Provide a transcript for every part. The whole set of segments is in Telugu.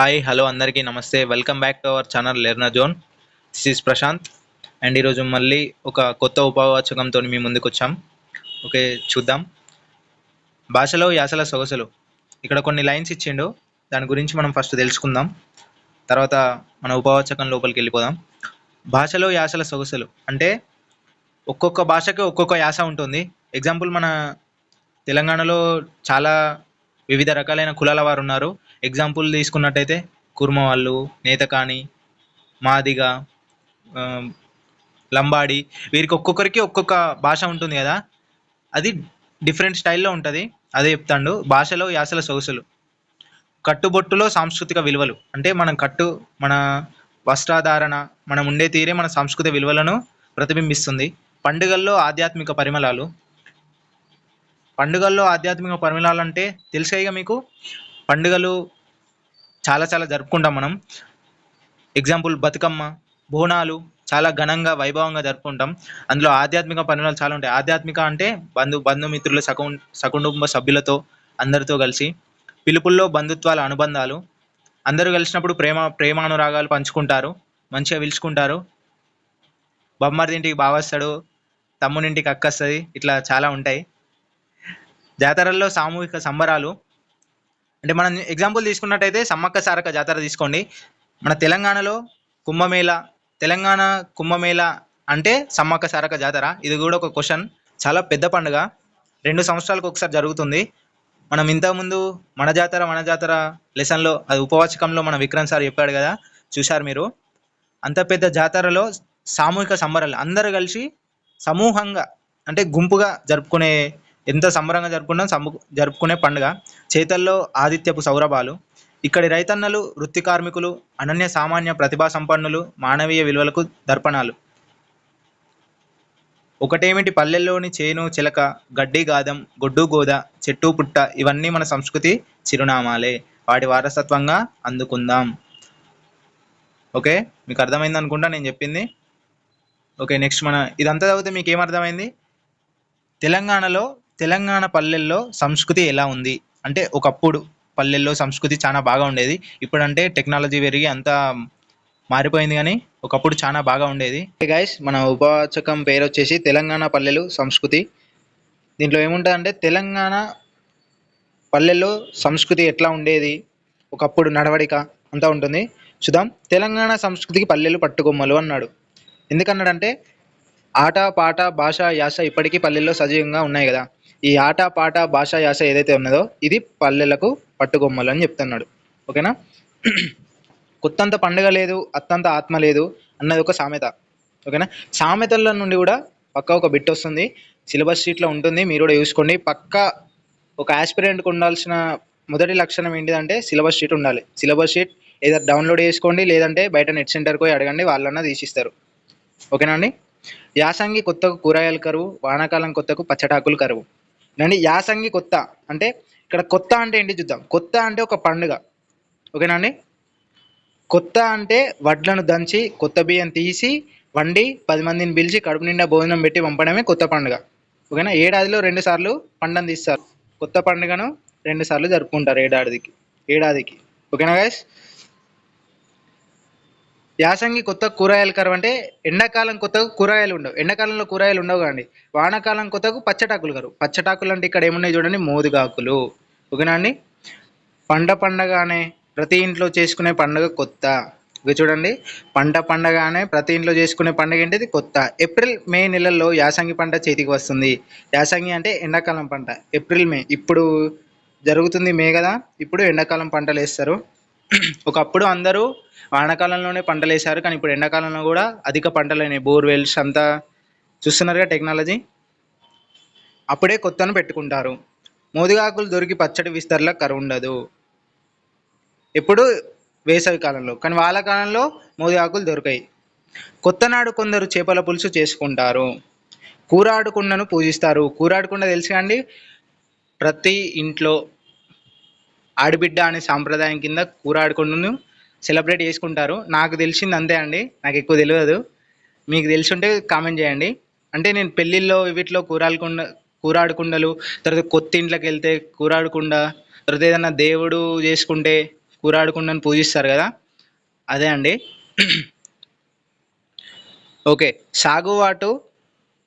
హాయ్ హలో అందరికీ నమస్తే. Welcome back to our channel Learner Zone this is Prashant and ఈరోజు మళ్ళీ ఒక కొత్త ఉపవాచకంతో మీ ముందుకు వచ్చాం ఓకే చూద్దాం. భాషలో యాసల సొగసులు. ఇక్కడ కొన్ని లైన్స్ ఇచ్చిండు. దాని గురించి మనం ఫస్ట్ తెలుసుకుందాం. తర్వాత మన ఉపవాచకం లోపలికి వెళ్ళిపోదాం. భాషలో యాసల సొగసులు. అంటే ఒక్కొక్క భాషకి ఒక్కొక్క యాస ఉంటుంది. ఎగ్జాంపుల్ మన తెలంగాణలో చాలా వివిధ రకాలైన కులాల వారు ఉన్నారు ఎగ్జాంపుల్ తీసుకున్నట్టయితే కుర్మ వాళ్ళు నేతకాని మాదిగ లంబాడి వీరికి ఒక్కొక్కరికి ఒక్కొక్క భాష ఉంటుంది కదా. అది డిఫరెంట్ స్టైల్లో ఉంటుంది. అదే చెప్తాండు భాషలో యాసల సొగసులు. కట్టుబొట్టులో సాంస్కృతిక విలువలు. అంటే మనం కట్టు మన వస్త్రధారణ మనం ఉండే తీరే మన సాంస్కృతిక విలువలను ప్రతిబింబిస్తుంది. పండుగల్లో ఆధ్యాత్మిక పరిమళాలు పండుగల్లో ఆధ్యాత్మిక పరిమళాలు అంటే తెలుసా ఇక మీకు? పండుగలు చాలా చాలా జరుపుకుంటాం మనం. ఎగ్జాంపుల్ బతుకమ్మ బోనాలు చాలా ఘనంగా వైభవంగా జరుపుకుంటాం. అందులో ఆధ్యాత్మిక పరిమళాలు చాలా ఉంటాయి. ఆధ్యాత్మిక అంటే బంధు బంధుమిత్రులు సకు సకుటుంబ సభ్యులతో అందరితో కలిసి పిలుపుల్లో బంధుత్వాల అనుబంధాలు. అందరూ కలిసినప్పుడు ప్రేమ ప్రేమానురాగాలు పంచుకుంటారు. మంచిగా పిలుచుకుంటారు. బొమ్మరిదింటికి బావ వస్తాడు తమ్మునింటికి అక్క వస్తుంది ఇట్లా చాలా ఉంటాయి. జాతరల్లో సామూహిక సంబరాలు. అంటే మనం ఎగ్జాంపుల్ తీసుకున్నట్టయితే సమ్మక్క సారక జాతర తీసుకోండి. మన తెలంగాణలో కుంభమేళ తెలంగాణ కుంభమేళ అంటే సమ్మక్క సారక జాతర. ఇది కూడా ఒక క్వశ్చన్ చాలా పెద్ద పండుగ. రెండు సంవత్సరాలకు ఒకసారి జరుగుతుంది. మనం ఇంతకుముందు మన జాతర మన జాతర లెసన్లో అది ఉపవాచకంలో మన విక్రమ్ సార్ చెప్పాడు కదా. చూశారు మీరు? అంత పెద్ద జాతరలో సామూహిక సంబరాలు. అందరూ కలిసి సమూహంగా అంటే గుంపుగా జరుపుకునే ఎంత సంబరంగా జరుపుకున్నా సము జరుపుకునే పండుగ. చేతల్లో ఆదిత్యపు సౌరభాలు. ఇక్కడి రైతన్నలు వృత్తి కార్మికులు అనన్య సామాన్య ప్రతిభా సంపన్నులు మానవీయ విలువలకు దర్పణాలు. ఒకటేమిటి పల్లెల్లోని చేను చిలక గడ్డి గాదం గొడ్డు గోద చెట్టు పుట్ట ఇవన్నీ మన సంస్కృతి చిరునామాలే. వాటి వారసత్వంగా అందుకుందాం. ఓకే? మీకు అర్థమైంది అనుకుంటా నేను చెప్పింది? ఓకే నెక్స్ట్ మన ఇదంతా చదివితే మీకు ఏం అర్థమైంది తెలంగాణలో తెలంగాణ పల్లెల్లో సంస్కృతి ఎలా ఉంది? అంటే ఒకప్పుడు పల్లెల్లో సంస్కృతి చాలా బాగా ఉండేది. ఇప్పుడంటే టెక్నాలజీ పెరిగి అంతా మారిపోయింది కానీ ఒకప్పుడు చాలా బాగా ఉండేది. గైస్ మన ఉపవాచకం పేరు వచ్చేసి తెలంగాణ పల్లెలు సంస్కృతి. దీంట్లో ఏముంటుంది అంటే తెలంగాణ పల్లెల్లో సంస్కృతి ఎట్లా ఉండేది? ఒకప్పుడు నడవడిక అంతా ఉంటుంది. చూద్దాం. తెలంగాణ సంస్కృతికి పల్లెలు పట్టుకొమ్మలు అన్నాడు. ఎందుకన్నాడంటే ఆట పాట భాష యాస ఇప్పటికీ పల్లెల్లో సజీవంగా ఉన్నాయి కదా. ఈ ఆట పాట భాష యాస ఏదైతే ఉన్నదో ఇది పల్లెలకు పట్టుకొమ్మలు అని చెప్తున్నాడు. ఓకేనా? కొత్తంత పండుగ లేదు అత్తంత ఆత్మ లేదు అన్నది ఒక సామెత. ఓకేనా? సామెతల నుండి కూడా పక్క ఒక బిట్ వస్తుంది. సిలబస్ షీట్లో ఉంటుంది మీరు కూడా చూసుకోండి. పక్క ఒక ఆస్పిరెంట్కి ఉండాల్సిన మొదటి లక్షణం ఏంటిదంటే సిలబస్ షీట్ ఉండాలి. సిలబస్ షీట్ ఏదో డౌన్లోడ్ చేసుకోండి లేదంటే బయట నెట్ సెంటర్కి పోయి అడగండి వాళ్ళన్నా తీసిస్తారు. ఓకేనా అండి? యాసంగి కొత్తకు కూరగాయలు కరువు వానాకాలం కొత్తకు పచ్చటాకులు కరువు. అండి యాసంగి కొత్త. అంటే ఇక్కడ కొత్త అంటే ఏంటి చూద్దాం. కొత్త అంటే ఒక పండుగ. ఓకేనా అండి కొత్త అంటే వడ్లను దంచి కొత్త బియ్యం తీసి వండి పది మందిని పిలిచి కడుపు నిండా భోజనం పెట్టి పంపడమే కొత్త పండుగ. ఓకేనా? ఏడాదిలో రెండు సార్లు పండుగను తీస్తారు. కొత్త పండుగను రెండు సార్లు జరుపుకుంటారు ఏడాదికి. ఏడాదికి. ఓకేనా గైస్ యాసంగి కొత్త కూరగాయలు కరువు అంటే ఎండాకాలం కొత్తగా కూరగాయలు ఉండవు. ఎండాకాలంలో కూరగాయలు ఉండవు కానీ వానాకాలం కొత్తకు పచ్చటాకులు కరువు పచ్చటాకులు అంటే ఇక్కడ ఏమున్నాయి చూడండి? మోదుగాకులు. ఓకేనా అండి? పంట పండగానే ప్రతి ఇంట్లో చేసుకునే పండుగ కొత్త. ఇక చూడండి. పంట పండగానే ప్రతి ఇంట్లో చేసుకునే పండుగ ఏంటిది? కొత్త. ఏప్రిల్ మే నెలల్లో యాసంగి పంట చేతికి వస్తుంది. యాసంగి అంటే ఎండాకాలం పంట. April May. ఇప్పుడు జరుగుతుంది మే కదా. ఇప్పుడు ఎండాకాలం పంటలు వేస్తారు. ఒకప్పుడు అందరూ వానాకాలంలోనే పంటలు వేశారు కానీ ఇప్పుడు ఎండాకాలంలో కూడా అధిక పంటలు అయినాయి బోర్వెల్స్ అంతా చూస్తున్నారుగా టెక్నాలజీ? అప్పుడే కొత్తను పెట్టుకుంటారు. మోదిగాకులు దొరికి పచ్చడి విస్తరణ కరువు ఉండదు ఎప్పుడు వేసవి కాలంలో కానీ వాళ్ళ కాలంలో దొరికాయి. కొత్తనాడు కొందరు చేపల పులుసు చేసుకుంటారు. కూరాడుకుండను పూజిస్తారు. కూరాడుకుండ తెలుసు అండి ప్రతి ఇంట్లో ఆడిబిడ్డ అనే సాంప్రదాయం కింద కూరాడుకుండను సెలబ్రేట్ చేసుకుంటారు. నాకు తెలిసింది అంతే అండి. నాకు ఎక్కువ తెలియదు. మీకు తెలిసి ఉంటే కామెంట్ చేయండి. అంటే నేను పెళ్ళిళ్ళలో వీటిలో కూరాలకుండ కూరాడుకుండలు తర్వాత కొత్త ఇంట్లోకి వెళ్తే కూరాడుకుండ తర్వాత ఏదైనా దేవుడు చేసుకుంటే కూరాడుకుండని పూజిస్తారు కదా. అదే అండి. ఓకే. సాగువాటు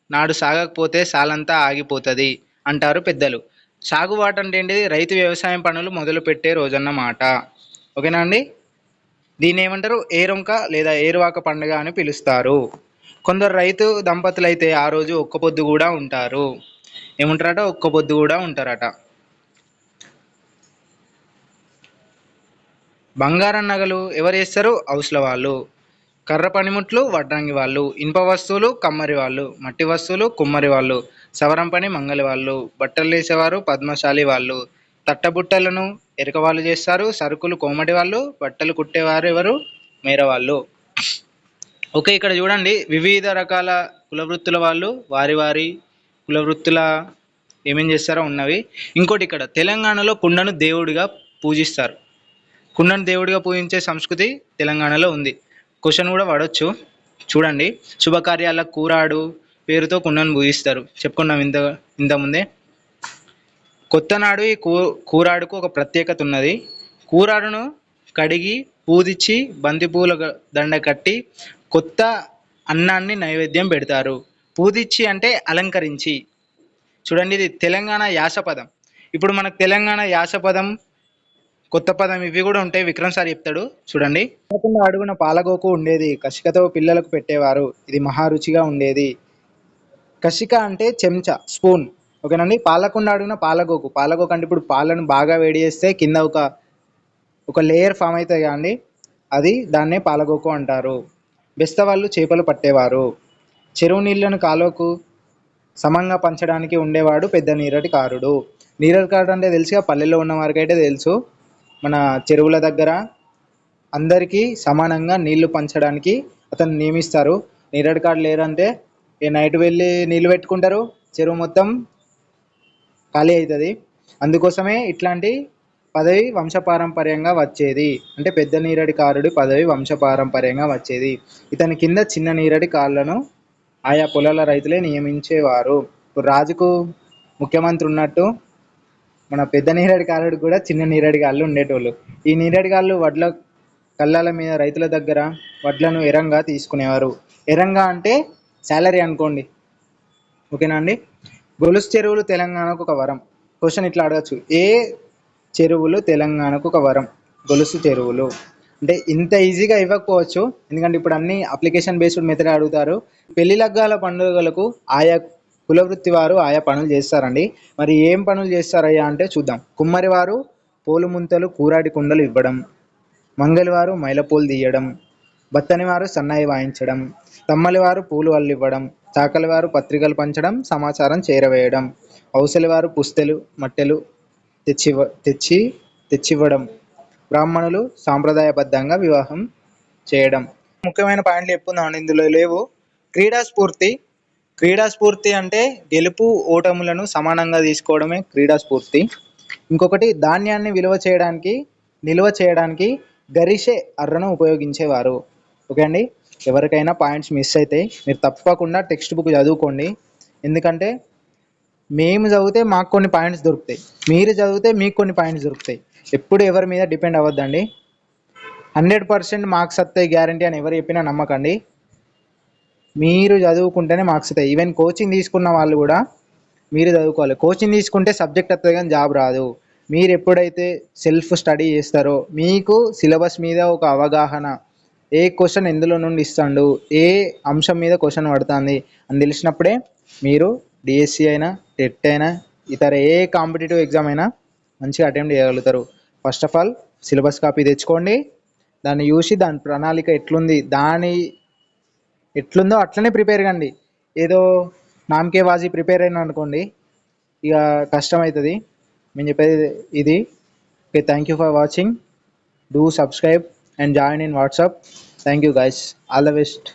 నాడు సాగకపోతే సాలంతా ఆగిపోతుంది అంటారు పెద్దలు. సాగుబాటు అంటే ఏంటిది? రైతు వ్యవసాయం పనులు మొదలుపెట్టే రోజన్నమాట. ఓకేనా అండి? దీన్ని ఏమంటారు ఏరొంక లేదా ఏరువాక పండుగ అని పిలుస్తారు. కొందరు రైతు దంపతులు అయితే ఆ రోజు ఒక్క పొద్దు కూడా ఉంటారు. ఏముంటారట? ఒక్క పొద్దు కూడా ఉంటారట. బంగారం నగలు ఎవరు వేస్తారు? హౌస్ల వాళ్ళు. కర్ర పనిముట్లు వడ్రంగి వాళ్ళు. ఇనుప వస్తువులు కమ్మరి వాళ్ళు. మట్టి వస్తువులు కుమ్మరి వాళ్ళు. సవరం పని మంగలి వాళ్ళు. బట్టలు వేసేవారు పద్మశాలి వాళ్ళు. తట్టబుట్టలను ఎరక వాళ్ళు చేస్తారు సరుకులు కోమటి వాళ్ళు బట్టలు కుట్టేవారు ఎవరు? మేర వాళ్ళు. ఓకే ఇక్కడ చూడండి. వివిధ రకాల కులవృత్తుల వాళ్ళు వారి వారి కులవృత్తుల ఏమేం చేస్తారో ఉన్నవి. ఇంకోటి ఇక్కడ తెలంగాణలో కుండను దేవుడిగా పూజిస్తారు. కుండను దేవుడిగా పూజించే సంస్కృతి తెలంగాణలో ఉంది. క్వశ్చన్ కూడా పడవచ్చు చూడండి. శుభకార్యాల కూరాడు పేరుతో కుండను పూజిస్తారు. చెప్పుకున్నాం ఇంత ఇంతకుముందే కొత్తనాడు ఈ కూ కూరాడుకు ఒక ప్రత్యేకత ఉన్నది. కూరాడును కడిగి పూదిచ్చి బంతిపూల దండ కట్టి కొత్త అన్నాన్ని నైవేద్యం పెడతారు. పూదిచ్చి అంటే అలంకరించి. చూడండి ఇది తెలంగాణ యాసపదం ఇప్పుడు మనకు తెలంగాణ యాసపదం కొత్త పదం ఇవి కూడా ఉంటాయి. విక్రమ్ సార్ చెప్తాడు. చూడండి. కాకుండా అడుగున పాలగోకు ఉండేది. కసికతో పిల్లలకు పెట్టేవారు. ఇది మహారుచిగా ఉండేది. కసిక అంటే చెంచా స్పూన్. ఓకేనండి? పాలకుండా అడుగున పాలగోకు పాలగోకు అంటే ఇప్పుడు పాలను బాగా వేడి చేస్తే కింద ఒక ఒక లేయర్ ఫామ్ అవుతుంది కానీ అది దాన్నే పాలగోకు అంటారు. బెస్తవాళ్ళు చేపలు పట్టేవారు. చెరువు నీళ్ళను కాలువకు సమంగా పంచడానికి ఉండేవాడు పెద్ద నీరటి కారుడు. నీరటి కారుడు అంటే తెలుసుగా? పల్లెల్లో ఉన్న వారికైతే తెలుసు. మన చెరువుల దగ్గర అందరికీ సమానంగా నీళ్ళు పంచడానికి అతను నియమిస్తారు. నీరటి కాడు లేరంటే ఏ నైట్ వెళ్ళి నీళ్ళు పెట్టుకుంటారు? చెరువు మొత్తం ఖాళీ అవుతుంది అందుకోసమే ఇట్లాంటి పదవి వంశపారంపర్యంగా వచ్చేది. అంటే పెద్ద నీరడి కారుడి పదవి వంశపారంపర్యంగా వచ్చేది. ఇతని కింద చిన్న నీరడి కాళ్ళను ఆయా పొలాల రైతులే నియమించేవారు. ఇప్పుడు రాజుకు ముఖ్యమంత్రి ఉన్నట్టు మన పెద్ద నీరడి కారుడు కూడా చిన్న నీరడి కాళ్ళు ఉండేటోళ్ళు. ఈ నీరడి కాళ్ళు వడ్ల కళ్ళాల మీద రైతుల దగ్గర వడ్లను ఎరంగా తీసుకునేవారు. ఎరంగా అంటే శాలరీ అనుకోండి. ఓకేనా అండి? గొలుసు చెరువులు తెలంగాణకు ఒక వరం. క్వశ్చన్ ఇట్లా అడగచ్చు. ఏ చెరువులు తెలంగాణకు ఒక వరం? గొలుసు చెరువులు. అంటే ఇంత ఈజీగా ఇవ్వకపోవచ్చు. ఎందుకంటే ఇప్పుడు అన్ని అప్లికేషన్ బేస్డ్ మెథడ్ అడుగుతారు. పెళ్ళి లగ్గాల పండుగలకు ఆయా కులవృత్తి వారు ఆయా పనులు చేస్తారండి. మరి ఏం పనులు చేస్తారయ్యా అంటే చూద్దాం. కుమ్మరి వారు పోలు ముంతలు కూరాటి కుండలు ఇవ్వడం. మంగలివారు మైలపూలు తీయడం. బత్తనివారు సన్నాయి వాయించడం. తమ్మలివారు పూలు అల్లివ్వడం. చాకలివారు పత్రికలు పంచడం సమాచారం చేరవేయడం అవసలివారు పుస్తెలు మట్టెలు తెచ్చి తెచ్చి తెచ్చివ్వడం బ్రాహ్మణులు సాంప్రదాయబద్ధంగా వివాహం చేయడం. ముఖ్యమైన పాయింట్లు చెప్పుకుందాం ఇందులో లేవు. క్రీడా స్ఫూర్తి. క్రీడా స్ఫూర్తి అంటే గెలుపు ఓటములను సమానంగా తీసుకోవడమే క్రీడా స్ఫూర్తి. ఇంకొకటి ధాన్యాన్ని విలువ చేయడానికి నిల్వ చేయడానికి గరిషే అర్రను ఉపయోగించేవారు. ఓకే అండి? ఎవరికైనా పాయింట్స్ మిస్ అవుతాయి మీరు తప్పకుండా టెక్స్ట్ బుక్ చదువుకోండి. ఎందుకంటే మేము చదివితే మాకు కొన్ని పాయింట్స్ దొరుకుతాయి. మీరు చదివితే మీకు కొన్ని పాయింట్స్ దొరుకుతాయి. ఎప్పుడు ఎవరి మీద డిపెండ్ అవ్వద్దండి. హండ్రెడ్ పర్సెంట్ మార్క్స్ వస్తాయి గ్యారంటీ అని ఎవరు చెప్పినా నమ్మకండి. మీరు చదువుకుంటేనే మార్క్స్ వస్తాయి. ఈవెన్ కోచింగ్ తీసుకున్న వాళ్ళు కూడా మీరు చదువుకోవాలి. కోచింగ్ తీసుకుంటే సబ్జెక్ట్ వస్తుంది కానీ జాబ్ రాదు. మీరు ఎప్పుడైతే సెల్ఫ్ స్టడీ చేస్తారో మీకు సిలబస్ మీద ఒక అవగాహన ఏ క్వశ్చన్ ఎందులో నుండి ఇస్తాడు? ఏ అంశం మీద క్వశ్చన్ పడుతుంది? అని తెలిసినప్పుడే మీరు డిఎస్సి అయినా టెట్ అయినా ఇతర ఏ కాంపిటేటివ్ ఎగ్జామ్ అయినా మంచిగా అటెంప్ట్ చేయగలుగుతారు. First of all syllabus copy తెచ్చుకోండి. దాన్ని చూసి దాని ప్రణాళిక ఎట్లుంది? దాని ఎట్లుందో అట్లనే ప్రిపేర్ కండి. ఏదో నామకే వాజీ ప్రిపేర్ అయినా అనుకోండి ఇక కష్టం అవుతుంది మేము చెప్పేది ఇది. Okay thank you for watching do subscribe and join in WhatsApp thank you guys all the best